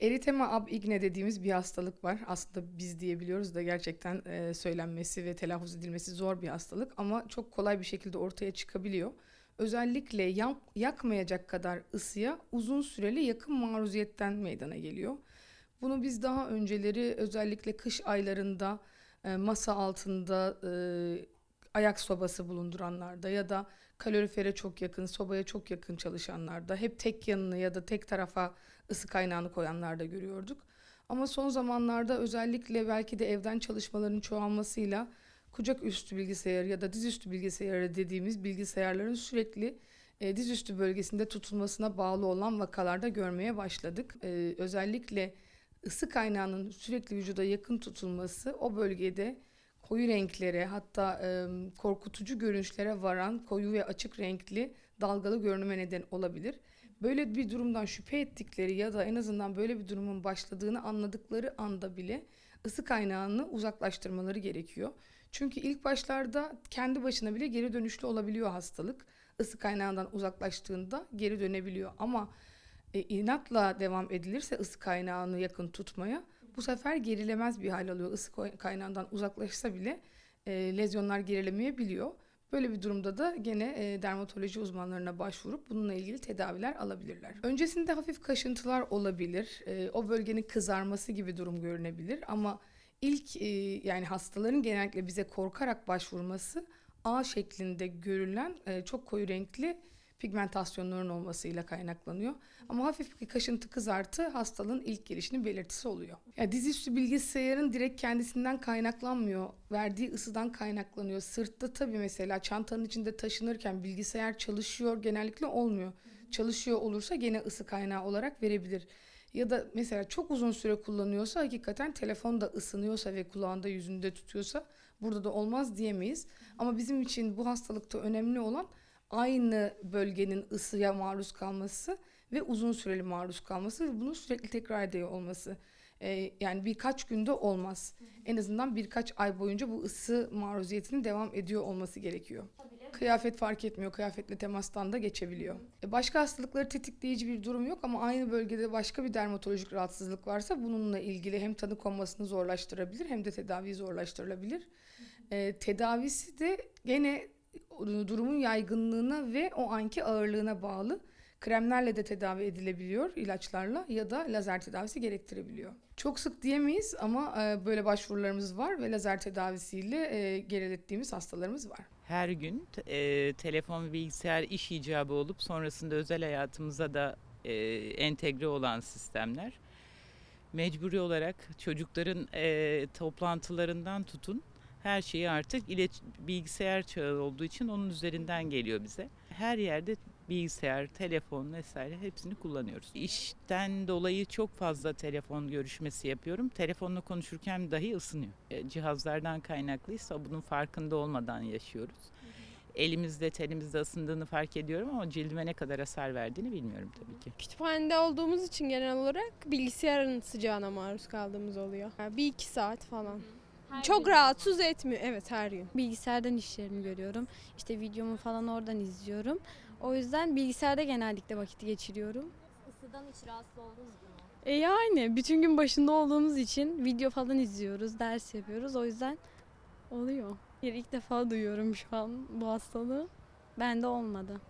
Eritema ab igne dediğimiz bir hastalık var. Aslında biz diyebiliyoruz da gerçekten e, söylenmesi ve telaffuz edilmesi zor bir hastalık ama çok kolay bir şekilde ortaya çıkabiliyor. Özellikle yan, yakmayacak kadar ısıya uzun süreli yakın maruziyetten meydana geliyor. Bunu biz daha önceleri özellikle kış aylarında e, masa altında e, ayak sobası bulunduranlarda ya da kalorifere çok yakın, sobaya çok yakın çalışanlarda hep tek yanını ya da tek tarafa ısı kaynağını koyanlarda görüyorduk. Ama son zamanlarda özellikle belki de evden çalışmaların çoğalmasıyla kucak üstü bilgisayar ya da dizüstü bilgisayarı dediğimiz bilgisayarların sürekli e, dizüstü bölgesinde tutulmasına bağlı olan vakalarda görmeye başladık. E, özellikle ısı kaynağının sürekli vücuda yakın tutulması o bölgede koyu renklere hatta e, korkutucu görünüşlere varan koyu ve açık renkli dalgalı görünüme neden olabilir. Böyle bir durumdan şüphe ettikleri ya da en azından böyle bir durumun başladığını anladıkları anda bile ısı kaynağını uzaklaştırmaları gerekiyor. Çünkü ilk başlarda kendi başına bile geri dönüşlü olabiliyor hastalık. Isı kaynağından uzaklaştığında geri dönebiliyor ama e, inatla devam edilirse ısı kaynağını yakın tutmaya bu sefer gerilemez bir hal alıyor. Isı kaynağından uzaklaşsa bile e, lezyonlar gerilemeyebiliyor. Böyle bir durumda da gene e, dermatoloji uzmanlarına başvurup bununla ilgili tedaviler alabilirler. Öncesinde hafif kaşıntılar olabilir. E, o bölgenin kızarması gibi durum görünebilir ama ilk e, yani hastaların genellikle bize korkarak başvurması A şeklinde görülen e, çok koyu renkli pigmentasyonların olmasıyla kaynaklanıyor. Ama hafif bir kaşıntı kızartı hastalığın ilk gelişinin belirtisi oluyor. Yani dizüstü bilgisayarın direkt kendisinden kaynaklanmıyor. Verdiği ısıdan kaynaklanıyor. Sırtta tabii mesela çantanın içinde taşınırken bilgisayar çalışıyor genellikle olmuyor. Çalışıyor olursa gene ısı kaynağı olarak verebilir. Ya da mesela çok uzun süre kullanıyorsa hakikaten telefon da ısınıyorsa ve kulağında yüzünde tutuyorsa burada da olmaz diyemeyiz. Ama bizim için bu hastalıkta önemli olan aynı bölgenin ısıya maruz kalması ve uzun süreli maruz kalması ve bunun sürekli tekrar ediyor olması. Ee, yani birkaç günde olmaz. En azından birkaç ay boyunca bu ısı maruziyetinin devam ediyor olması gerekiyor. Kıyafet fark etmiyor. Kıyafetle temastan da geçebiliyor. E, Başka hastalıkları tetikleyici bir durum yok ama aynı bölgede başka bir dermatolojik rahatsızlık varsa bununla ilgili hem tanı konmasını zorlaştırabilir hem de tedaviyi zorlaştırılabilir. E, tedavisi de gene durumun yaygınlığına ve o anki ağırlığına bağlı. Kremlerle de tedavi edilebiliyor ilaçlarla ya da lazer tedavisi gerektirebiliyor. Çok sık diyemeyiz ama e, böyle başvurularımız var ve lazer tedavisiyle e, gerilettiğimiz hastalarımız var. Her gün e, telefon ve bilgisayar iş icabı olup sonrasında özel hayatımıza da e, entegre olan sistemler. Mecburi olarak çocukların e, toplantılarından tutun her şeyi artık ilet bilgisayar çağı olduğu için onun üzerinden geliyor bize. Her yerde bilgisayar, telefon vesaire hepsini kullanıyoruz. İşten dolayı çok fazla telefon görüşmesi yapıyorum. Telefonla konuşurken dahi ısınıyor. E, Cihazlardan kaynaklıysa bunun farkında olmadan yaşıyoruz. Elimizde telimizde ısındığını fark ediyorum ama cildime ne kadar hasar verdiğini bilmiyorum tabii ki. Kütüphanede olduğumuz için genel olarak bilgisayarın sıcağına maruz kaldığımız oluyor. Yani bir iki saat falan. Çok rahatsız etmiyor. Evet her gün. Bilgisayardan işlerimi görüyorum. İşte videomu falan oradan izliyorum. O yüzden bilgisayarda genellikle vakit geçiriyorum. Isıdan hiç rahatsız oldunuz mu? E yani bütün gün başında olduğumuz için video falan izliyoruz, ders yapıyoruz. O yüzden oluyor. Bir ilk defa duyuyorum şu an bu hastalığı. Bende olmadı.